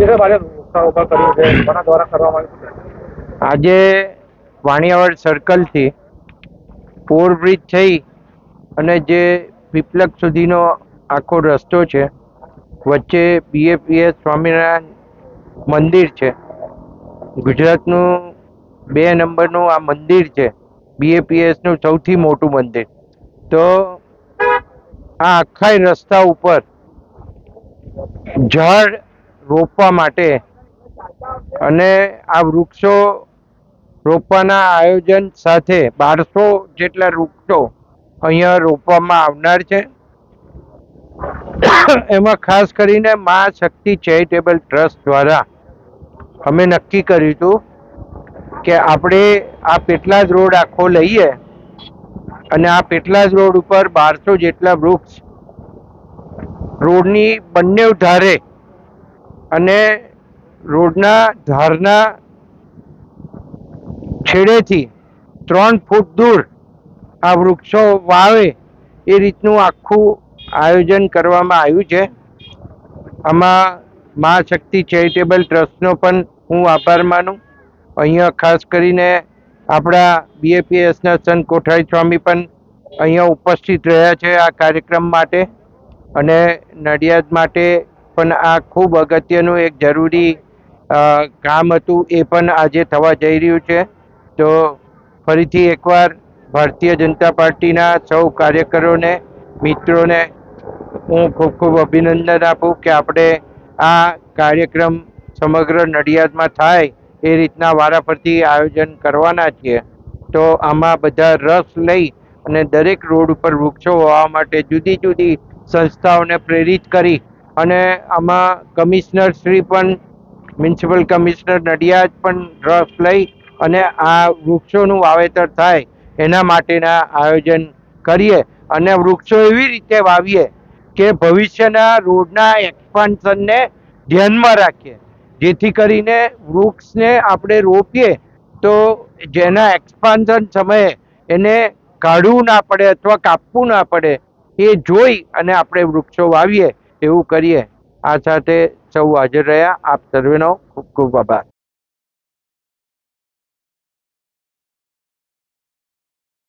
આજે વાણિયાવાડ સર્કલથી ઓવરબ્રિજ થઈ અને જે પીપલક સુધીનો આખો રસ્તો છે વચ્ચે બીએપીએસ સ્વામિનારાયણ મંદિર છે. ગુજરાતનું બે નંબરનું આ મંદિર છે બીએપીએસનું સૌથી મોટું મંદિર. તો આ આખા રસ્તા ઉપર ઝાડ રોપવા માટે. અને આ વૃક્ષો રોપવાના આયોજન સાથે બારસો જેટલા વૃક્ષો અહીંયા રોપવામાં આવનાર છે. એમાં ખાસ કરીને મા શક્તિ ચેરિટેબલ ટ્રસ્ટ દ્વારા અમે નક્કી કર્યું હતું કે આપણે આ પેટલાદ રોડ આખો લઈએ અને આ પેટલાદ રોડ ઉપર બારસો જેટલા વૃક્ષ રોડની બંને ધારે અને રોડના ધારના છેડેથી ત્રણ ફૂટ દૂર આ વૃક્ષો વાવે એ રીતનું આખું આયોજન કરવામાં આવ્યું છે. આમાં મા શક્તિ ચેરિટેબલ ટ્રસ્ટનો પણ હું આભાર માનું. અહીંયા ખાસ કરીને આપણા બીએપીએસના સંત કોઠારી સ્વામી પણ અહીંયા ઉપસ્થિત રહ્યા છે આ કાર્યક્રમ માટે અને નડિયાદ માટે પણ આ ખૂબ અગત્યનું એક જરૂરી કામ હતું એ પણ આજે થવા જઈ રહ્યું છે. તો ફરીથી એકવાર ભારતીય જનતા પાર્ટીના સૌ કાર્યકરોને, મિત્રોને હું ખૂબ ખૂબ અભિનંદન આપું કે આપણે આ કાર્યક્રમ સમગ્ર નડિયાદમાં થાય એ રીતના વારાફરતી આયોજન કરવાના છીએ. તો આમાં બધા રસ લઈ અને દરેક રોડ ઉપર વૃક્ષો વાવવા માટે જુદી જુદી સંસ્થાઓને પ્રેરિત કરી અને આમાં કમિશનર શ્રી પણ, મ્યુનિસિપલ કમિશનર નડિયાદ પણ રસ લઈ અને આ વૃક્ષોનું વાવેતર થાય એના માટેના આયોજન કરીએ અને વૃક્ષો એવી રીતે વાવીએ કે ભવિષ્યના રોડના એક્સપાન્શનને ધ્યાનમાં રાખીએ. જેથી કરીને વૃક્ષને આપણે રોપીએ તો જેના એક્સપાન્શન સમયે એને કાઢવું ના પડે અથવા કાપવું ના પડે એ જોઈ અને આપણે વૃક્ષો વાવીએ. એવું કરીએ. આ સાથે સૌ હાજર રહ્યા. આપ સર્વેનો ખૂબ ખૂબ આભાર.